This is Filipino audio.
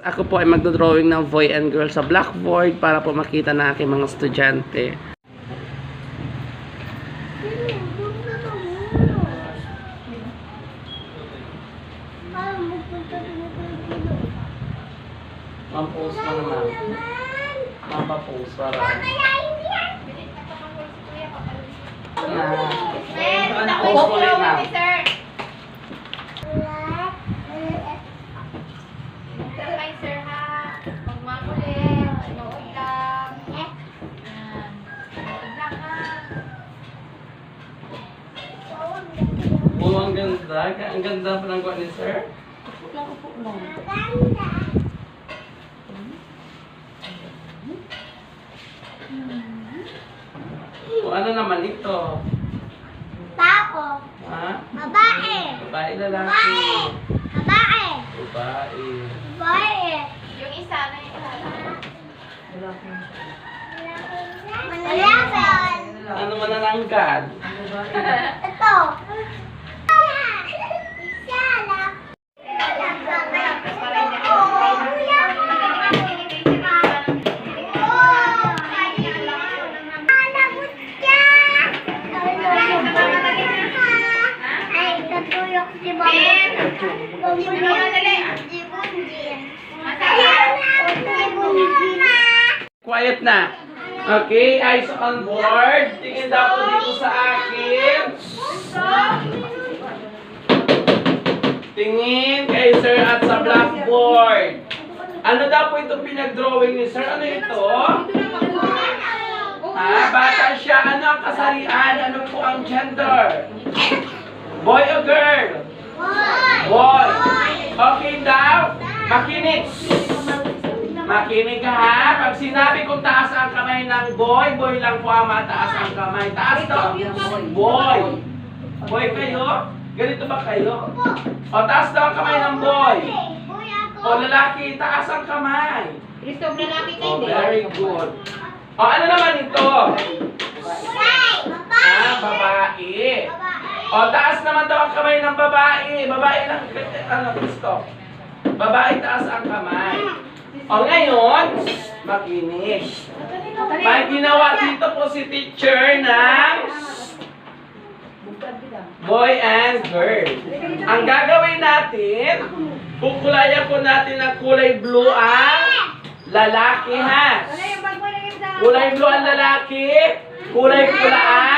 Ako po ay magdodrawing ng boy and girl sa blackboard para po makita na aking mga estudyante. Ma'am, post mo naman. Ma'am, pa-post para. Ano, post mo rin ma'am. Ganda. Ang ganda pa ng ni sir. O, ano naman ito? Tao, Ha? babae, Babae, lalaki. babae, Babae. babae. Yung isa na yung Malalaman. Ano mananangkad? Ito. Quiet na. Okay, eyes on board. Tingin daw dito sa akin. Tingin kay sir at sa blackboard. Ano daw po itong pinag-drawing ni sir? Ano ito? Ha? Bata siya. Ano ang kasarian? Ano po ang gender? Boy o girl? Boy. Okay daw? Makinig. Makinig ka ha. Pag sinabi kong taas ang kamay ng boy, boy lang po ang mataas ang kamay. Taas to. Boy. Boy kayo? Ganito ba kayo? O taas daw ang kamay ng boy. O lalaki, taas ang kamay. Kristof lalaki O very good. O ano naman ito? Ah, babae. O taas naman daw ang kamay ng babae. Babae lang. Ano gusto? Babae taas ang kamay. O ngayon, makinig. May ginawa dito po si teacher ng boy and girl. Ang gagawin natin, kukulayan po natin ng kulay blue ang lalaki ha. Kulay blue ang lalaki, kulay pula ang